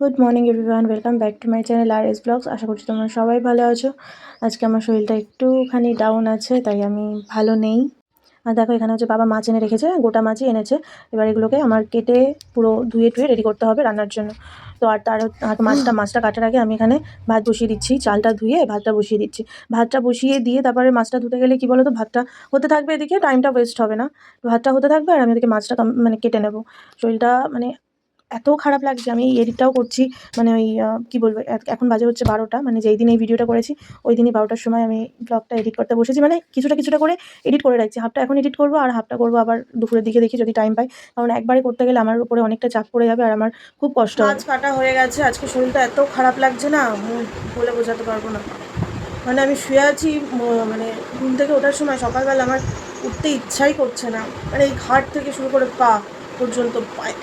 Good morning everyone welcome back to my channel R S blogs আশা করছি তোমরা সবাই ভালো আছো। আজকে আমার শরীরটা একটুখানি ডাউন আছে, তাই আমি ভালো নেই। আর দেখো, এখানে হচ্ছে বাবা মাছ এনে রেখেছে, গোটা মাছই এনেছে। এবার এগুলোকে আমার কেটে পুরো ধুয়ে টুয়ে রেডি করতে হবে রান্নার জন্য। তো আর তার মাছটা মাছটা কাটার আগে আমি এখানে ভাত বসিয়ে দিচ্ছি, চালটা ধুয়ে ভাতটা বসিয়ে দিচ্ছি। ভাতটা বসিয়ে দিয়ে তারপরে মাছটা ধুতে গেলে কি বলো তো ভাতটা হতে থাকবে এদিকে টাইমটা ওয়েস্ট হবে না। ভাতটা হতে থাকবে আর আমি এদিকে মাছটা মানে কেটে নেব। শরীরটা মানে এত খারাপ লাগছে, আমি এই এডিটটাও করছি মানে ওই কি বলব এখন বাজে হচ্ছে বারোটা মানে যেই দিন এই ভিডিওটা করেছি, ওই দিনই বারোটার সময় আমি ব্লগটা এডিট করতে বসেছি মানে কিছুটা কিছুটা করে এডিট করে রাখছি হাফটা এখন এডিট করব আর হাফটা করব আবার দুপুরের দিকে দেখি যদি টাইম পাই, কারণ একবারে করতে গেলে আমার উপরে অনেকটা চাপ পড়ে যাবে আর আমার খুব কষ্ট মাছ কাটা হয়ে গেছে, আজকে শরীরটা এত খারাপ লাগছে না বলে বোঝাতে পারব না। মানে আমি শুয়ে আছি মানে ঘুম থেকে ওঠার সময় সকালবেলা আমার উঠতে ইচ্ছাই করছে না মানে এই ঘাট থেকে শুরু করে পা পর্যন্ত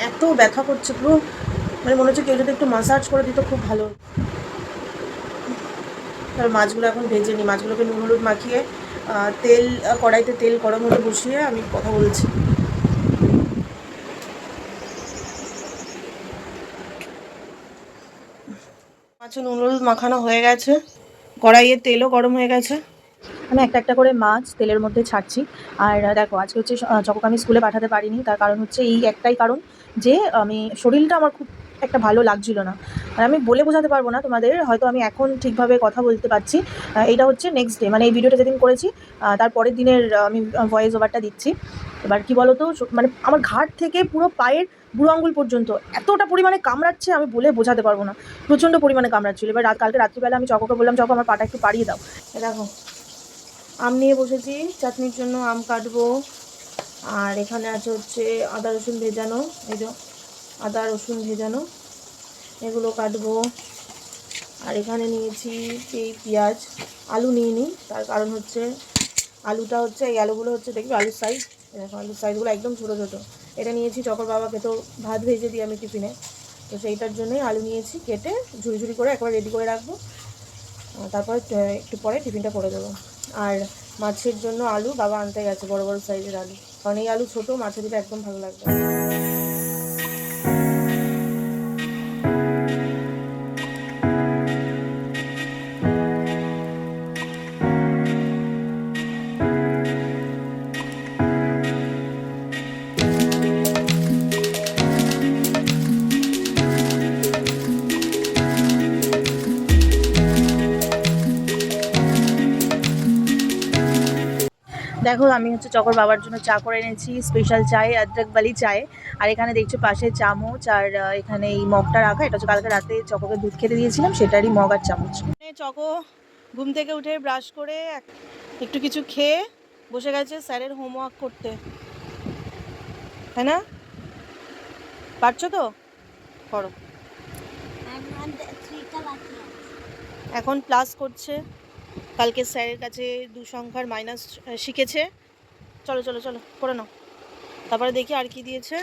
এত ব্যথা করছে, পুরো মানে মনে হচ্ছে কেউ যদি একটু মাসাজ করে দিত খুব ভালো। তারপর মাছগুলো এখন ভেজে নিই মাছগুলোকে নুন, হলুদ মাখিয়ে তেল কড়াইতে তেল গরম হতে বসিয়ে আমি কথা বলছি মাছের নুন, হলুদ মাখানো হয়ে গেছে, কড়াইয়ে তেলও গরম হয়ে গেছে আমি একটা একটা করে মাছ তেলের মধ্যে ছাড়ছি। আর দেখো, আজকে হচ্ছে চকোকে আমি স্কুলে পাঠাতে পারিনি। তার কারণ হচ্ছে এই একটাই কারণ যে, আমি, শরীরটা আমার খুব একটা ভালো লাগছিল না। আর আমি বলে বোঝাতে পারব না তোমাদের, হয়তো আমি এখন ঠিকভাবে কথা বলতে পারছি। এটা হচ্ছে নেক্সট ডে মানে এই ভিডিওটা যেদিন করেছি তার পরের দিনের আমি ভয়েস ওভারটা দিচ্ছি। এবার কি বলতো মানে আমার ঘাট থেকে পুরো পায়ের বুড়ো আঙ্গুল পর্যন্ত এতটা পরিমাণে কামড়াচ্ছে, আমি বলে বোঝাতে পারব না। প্রচণ্ড পরিমাণে কামড়াচ্ছিল। এবার কালকে রাত্রিবেলা আমি চকোকে বললাম, চকো, আমার পাটা একটু পাড়িয়ে দাও। দেখো আম নিয়ে বসেছি, চাটনির জন্য আম কাটবো। আর এখানে আছে হচ্ছে আদা রসুন ভেজানো, এই যে আদা রসুন ভেজানো, এগুলো কাটবো। আর এখানে নিয়েছি এই পেঁয়াজ, আলু নিয়ে নিই, তার কারণ হচ্ছে আলুটা হচ্ছে, এই আলুগুলো হচ্ছে, দেখবি আলুর সাইজ দেখো আলুর সাইজগুলো একদম ছোটো ছোটো। এটা নিয়েছি চকর বাবাকে তো ভাত ভেজে দিই আমি টিফিনে। তো সেইটার জন্যই আলু নিয়েছি, কেটে ঝুড়ি ঝুড়ি করে একবার রেডি করে রাখব। তারপরে একটু পরে টিফিনটা করে দেবো। আর মাছের জন্য আলু বাবা আনতে গেছে, বড় বড় সাইজের আলু। কারণ এই আলু ছোটো, মাছের দিলে একদম ভালো লাগবে দেখো আমি হচ্ছে চকর বাবার জন্য চা করে এনেছি স্পেশাল চায় আদ্রক বালি চায়। আর এখানে দেখছ পাশে চামচ আর এখানে এই মগটা রাখা এটা হচ্ছে কালকে রাতে চকোকে দুধ খেতে দিয়েছিলাম সেটারই মগ আর চামচ। চকো ঘুম থেকে উঠে ব্রাশ করে একটু কিছু খেয়ে বসে গেছে স্যারের হোমওয়ার্ক করতে। তাই না? পারছ তো? করো। এখন প্লাস করছে। কালকে স্যারের কাছে দু সংখ্যার মাইনাস শিখেছে। চলো চলো চলো, করে নাও। তারপরে দেখি আর কি দিয়েছে।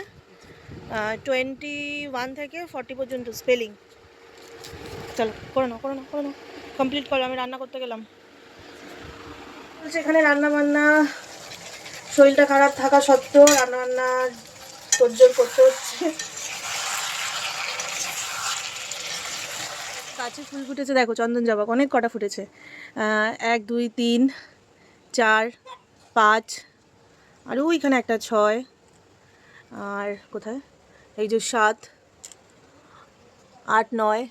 টোয়েন্টি ওয়ান থেকে ফর্টি পর্যন্ত স্পেলিং চলো, করে নাও করে নাও করে নাও। কমপ্লিট করো, আমি রান্না করতে গেলাম। বলছে এখানে রান্না বান্না শরীরটা খারাপ থাকা সত্ত্বেও রান্না বান্না করতে হচ্ছে। গাছে ফুল ফুটেছে, দেখো চন্দন জবা, অনেক কটা ফুটেছে। এক, দুই, তিন, চার, পাঁচ, আর ওইখানে একটা ছয়, আর কোথায়? এই যে সাত, আট, নয়,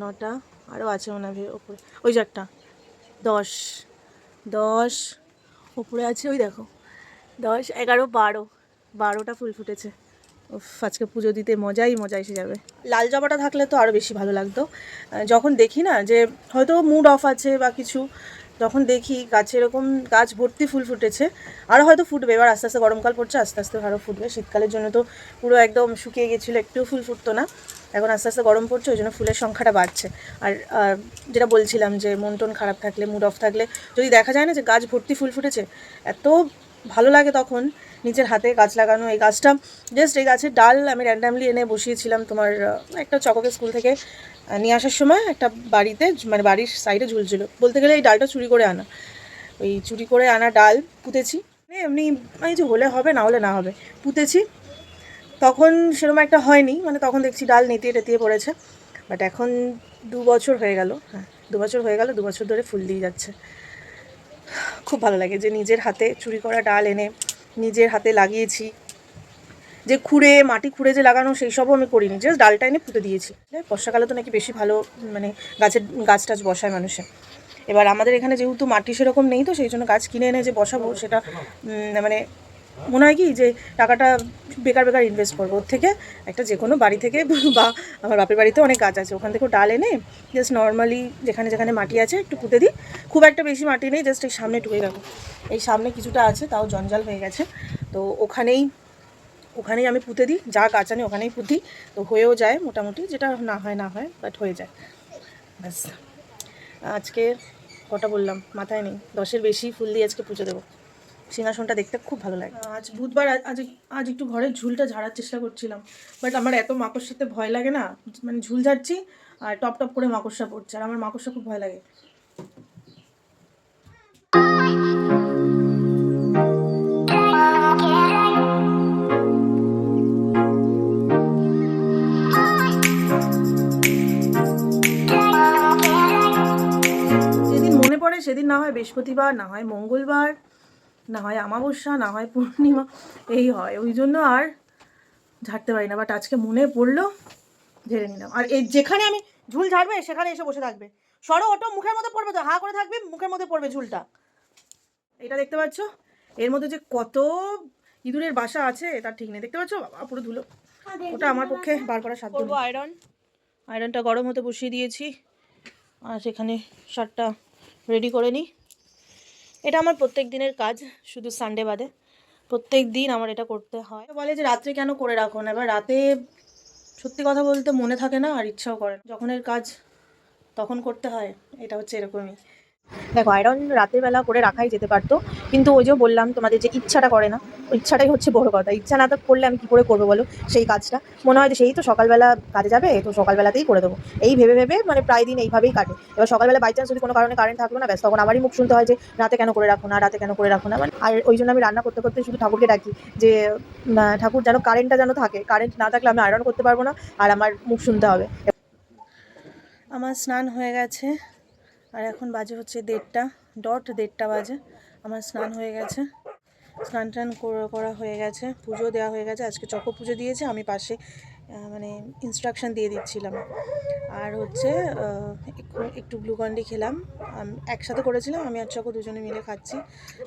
নটা আরও আছে মনে হয় ওপরে। ওই যে একটা, দশ দশ, ওপরে আছে, ওই দেখো, দশ, এগারো, বারো, বারোটা ফুল ফুটেছে। আজকে পুজো দিতে মজাই মজা এসে যাবে। লাল জবাটা থাকলে তো আরও বেশি ভালো লাগতো। যখন দেখি না যে হয়তো মুড অফ আছে বা কিছু, যখন দেখি গাছে এরকম গাছ ভর্তি ফুল ফুটেছে আরও হয়তো ফুটবে, এবার আস্তে আস্তে গরমকাল পড়ছে, আস্তে আস্তে আরও ফুটবে। শীতকালের জন্য তো পুরো একদম শুকিয়ে গেছিল, একটুও ফুল ফুটতো না। এখন আস্তে আস্তে গরম পড়ছে, ওই জন্য ফুলের সংখ্যাটা বাড়ছে। আর যেটা বলছিলাম যে মন টন খারাপ থাকলে মুড অফ থাকলে, যদি দেখা যায় না যে গাছ ভর্তি ফুল ফুটেছে, এত ভালো লাগে তখন নিজের হাতে গাছ লাগানো এই গাছটা। জাস্ট এই গাছের ডাল আমি র্যান্ডামলি এনে বসিয়েছিলাম তোমার একটা চককে স্কুল থেকে নিয়ে আসার সময় একটা বাড়িতে মানে বাড়ির সাইডে ঝুলছিল। বলতে গেলে এই ডালটা চুরি করে আনা। ওই চুরি করে আনা ডাল পুঁতেছি। মানে এমনি এই যে হলে হবে, না হলে না হবে, পুঁতেছি। তখন সেরকম একটা হয়নি মানে তখন দেখছি ডাল নেতিয়ে টেতিয়ে পড়েছে। বাট এখন দু বছর হয়ে গেল হ্যাঁ দু বছর হয়ে গেল, দু বছর ধরে ফুল দিয়ে যাচ্ছে। খুব ভালো লাগে যে নিজের হাতে চুরি করা ডাল এনে নিজের হাতে লাগিয়েছি। যে খুঁড়ে, মাটি খুঁড়ে যে লাগানো, সেই সবও আমি করিনি। জাস্ট ডালটা এনে পুঁতে দিয়েছি। বর্ষাকালে তো নাকি বেশি ভালো মানে গাছের, গাছ টাছ বসায় মানুষে। এবার আমাদের এখানে যেহেতু মাটি সেরকম নেই তো, সেই জন্য গাছ কিনে এনে যে বসাবো, সেটা মানে মনে হয় কি, যে টাকাটা বেকার বেকার ইনভেস্ট করব। ওর থেকে একটা যে কোনো বাড়ি থেকে বা আমার বাপের বাড়িতে অনেক গাছ আছে, ওখান থেকেও ডাল এনে জাস্ট নর্মালি যেখানে যেখানে মাটি আছে একটু পুঁতে দিই। খুব একটা বেশি মাটি নেই জাস্ট এই সামনে টুয়ে রাখো এই সামনে কিছুটা আছে, তাও জঞ্জাল হয়ে গেছে। তো ওখানেই ওখানেই আমি পুঁতে দিই, যা গাছ আনি ওখানেই পুঁতি তো হয়েও যায় মোটামুটি, যেটা না হয় না হয় বাট হয়ে যায়। ব্যাস। আজকে কটা বললাম? মাথায় নেই। দশের বেশি ফুল দিয়ে আজকে পুজো দেবো। সিংহাসনটা দেখতে খুব ভালো লাগে। আজ বুধবার আজ- আজ একটু ঘরের ঝুলটা ঝাড়ার চেষ্টা করছিলাম। বাট আমার এত মাকড়সাতে ভয় লাগে না মানে ঝুল ঝাড়ছি আর টপ টপ করে মাকড়সা পড়ছে আর আমার মাকড়সা খুব ভয় লাগে। যেদিন মনে পড়ে সেদিন না হয় বৃহস্পতিবার না হয় মঙ্গলবার। না হয় আমাবস্যা না হয় পূর্ণিমা এই হয়। ওই জন্য আর ঝাড়তে পারি না। বাট আজকে মনে পড়ল ঝেড়ে নিলাম। আর এই যেখানে আমি ঝুল ঝাড়বে সেখানে এসে বসে থাকবে। সরো ওটো মুখের মধ্যে পড়বে তো হা করে থাকবে মুখের মধ্যে পড়বে ঝুলটা। এটা দেখতে পাচ্ছ? এর মধ্যে যে কত ইঁদুরের বাসা আছে তার ঠিক নেই। দেখতে পাচ্ছ? বাবা পুরো ধুলো। ওটা আমার পক্ষে বার করা সাধ্য আয়রন আয়রনটা গরম হতে বসিয়ে দিয়েছি। আর সেখানে শার্টটা রেডি করে নিই এটা আমার প্রত্যেক দিনের কাজ, শুধু সানডে বাদে। প্রত্যেক দিন আমার এটা করতে হয়। বলে যে রাত্রে কেন করে রাখো না? এবার রাতে সত্যি কথা বলতে মনে থাকে না আর ইচ্ছাও করে যখন যখনের কাজ তখন করতে হয়, এটা হচ্ছে এরকমই। দেখো আয়রন রাতের বেলা করে রাখাই যেতে পারতো। কিন্তু ওই যে বললাম তোমাদের যে ইচ্ছাটা করে না ইচ্ছাটাই হচ্ছে বড় কথা। ইচ্ছা না তো করলে আমি কী করে করব বলো? সেই কাজটা। মনে হয় যে সেই তো সকালবেলা কাজে যাবে, তো সকালবেলাতেই করে দেবো। এই ভেবে ভেবে মানে প্রায় দিন এইভাবেই কাটে। এবার সকালবেলা বাই চান্স যদি কোনো কারণে কারেন্ট থাকল না, ব্যাস, তখন আমারই মুখ শুনতে হয় যে, রাতে কেন করে রাখো না, রাতে কেন করে রাখো না। মানে আর ওই জন্য আমি রান্না করতে করতে শুধু ঠাকুরকে ডাকি যে ঠাকুর যেন কারেন্টটা যেন থাকে। কারেন্ট না থাকলে আমি আয়রন করতে পারব না, আর আমার মুখ শুনতে হবে। আমার স্নান হয়ে গেছে। আর এখন বাজে হচ্ছে দেড়টা ডট দেড়টা বাজে। আমার স্নান হয়ে গেছে। স্নান টান করা হয়ে গেছে, পুজো দেওয়া হয়ে গেছে। আজকে চকো পুজো দিয়েছে, আমি পাশে মানে ইনস্ট্রাকশন দিয়ে দিচ্ছিলাম। আর হচ্ছে একটু গ্লুকন্ডি খেলাম। একসাথে করেছিলাম, আমি আর চকো দুজনে মিলে খাচ্ছি।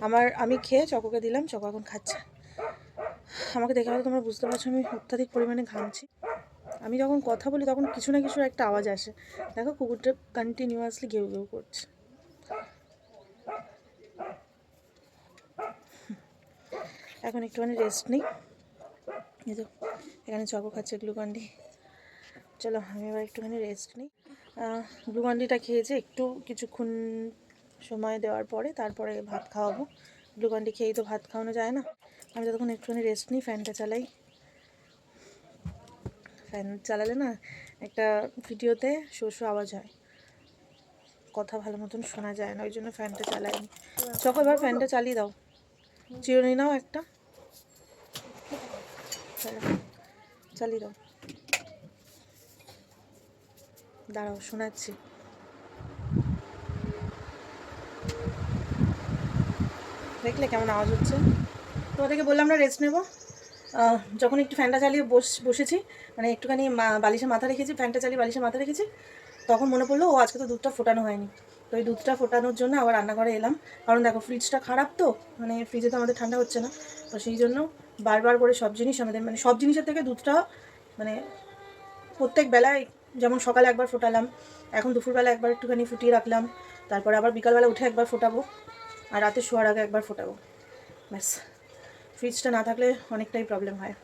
আমার, আমি খেয়ে চকোকে দিলাম, চকো এখন খাচ্ছে। আমাকে দেখে হয়তো তোমরা বুঝতে পারছ, আমি অত্যাধিক পরিমাণে ঘামছি। আমি যখন কথা বলি, তখন কিছু না কিছু একটা আওয়াজ আসে। দেখো, কুকুরটা কন্টিনিউয়াসলি ঘেউ ঘেউ করছে। এখন একটুখানি রেস্ট নিই। এই তো এখানে চকো খাচ্ছে গ্লুকন্ডি চলো, আমি এবার একটুখানি রেস্ট নিই। গ্লুকন্ডিটা খেয়েছে, একটু কিছুক্ষণ সময় দেওয়ার পরে তারপরে ভাত খাওয়াবো। গ্লুকন্ডি খেয়েই তো ভাত খাওয়ানো যায় না। আমি যতক্ষণ একটুখানি রেস্ট নিই ফ্যানটা চালাই। ফ্যান চালালে না একটা ভিডিওতে শো শো আওয়াজ হয়। কথা ভালো মতন শোনা যায় না, ওই জন্য ফ্যানটা চালাইনি চকো, এবার ফ্যানটা চালিয়ে দাও। চিরুনি নাও একটা। চালিয়ে দাও। দাঁড়াও, শোনাচ্ছি। দেখলে কেমন আওয়াজ হচ্ছে? তো ওদেরকে বললাম না রেস্ট নেব। যখন একটু ফ্যানটা চালিয়ে বস, বসেছি মানে একটুখানি বালিশে মাথা রেখেছি, ফ্যানটা চালিয়ে বালিশে মাথা রেখেছি, তখন মনে পড়ল, ও, আজকে তো দুধটা ফোটানো হয়নি। তো এই দুধটা ফোটানোর জন্য আবার রান্নাঘরে এলাম। কারণ দেখো ফ্রিজটা খারাপ তো মানে ফ্রিজে তো আমাদের ঠান্ডা হচ্ছে না। তো সেই জন্য বারবার করে সব জিনিস আমাদের মানে সব জিনিসের থেকে দুধটা মানে প্রত্যেক বেলায় যেমন সকালে একবার ফোটালাম, এখন দুপুরবেলা একবার একটুখানি ফুটিয়ে রাখলাম, তারপরে আবার বিকালবেলা উঠে একবার ফোটাবো, আর রাতে শোয়ার আগে একবার ফোটাবো। ব্যাস। ফ্রিজটা না থাকলে অনেকটাই প্রবলেম হয়।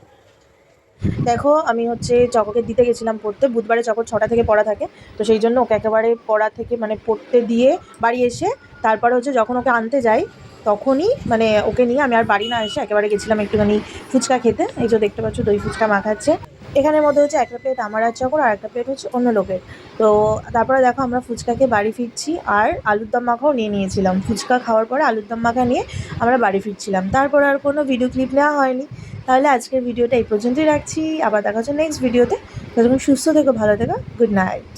দেখো, আমি হচ্ছে চককে দিতে গেছিলাম পড়তে, বুধবারে চকর ছটা থেকে পড়া থাকে, তো সেই জন্য ওকে একেবারে পড়া থেকে মানে পড়তে দিয়ে বাড়ি এসে তারপরে হচ্ছে যখন ওকে আনতে যাই, তখনই মানে ওকে নিয়ে আমি আর বাড়ি না এসে একেবারে গেছিলাম একটুখানি ফুচকা খেতে, এই যে দেখতে পাচ্ছ দই ফুচকা মাখাচ্ছে। এখানের মধ্যে হচ্ছে একটা প্লেট আমার আর চকর আর একটা প্লেট হচ্ছে অন্য লোকের। তো তারপরে দেখো আমরা ফুচকাকে বাড়ি ফিরছি আর আলুর দম মাখাও নিয়ে নিয়েছিলাম। ফুচকা খাওয়ার পরে আলুর দম মাখা নিয়ে আমরা বাড়ি ফিরছিলাম। তারপর আর কোনো ভিডিও ক্লিপ নেওয়া হয়নি। তাহলে আজকের ভিডিওটা এই পর্যন্তই রাখছি। আবার দেখা হচ্ছে নেক্সট ভিডিওতে ততক্ষণ সুস্থ থেকো, ভালো থেকো গুড নাইট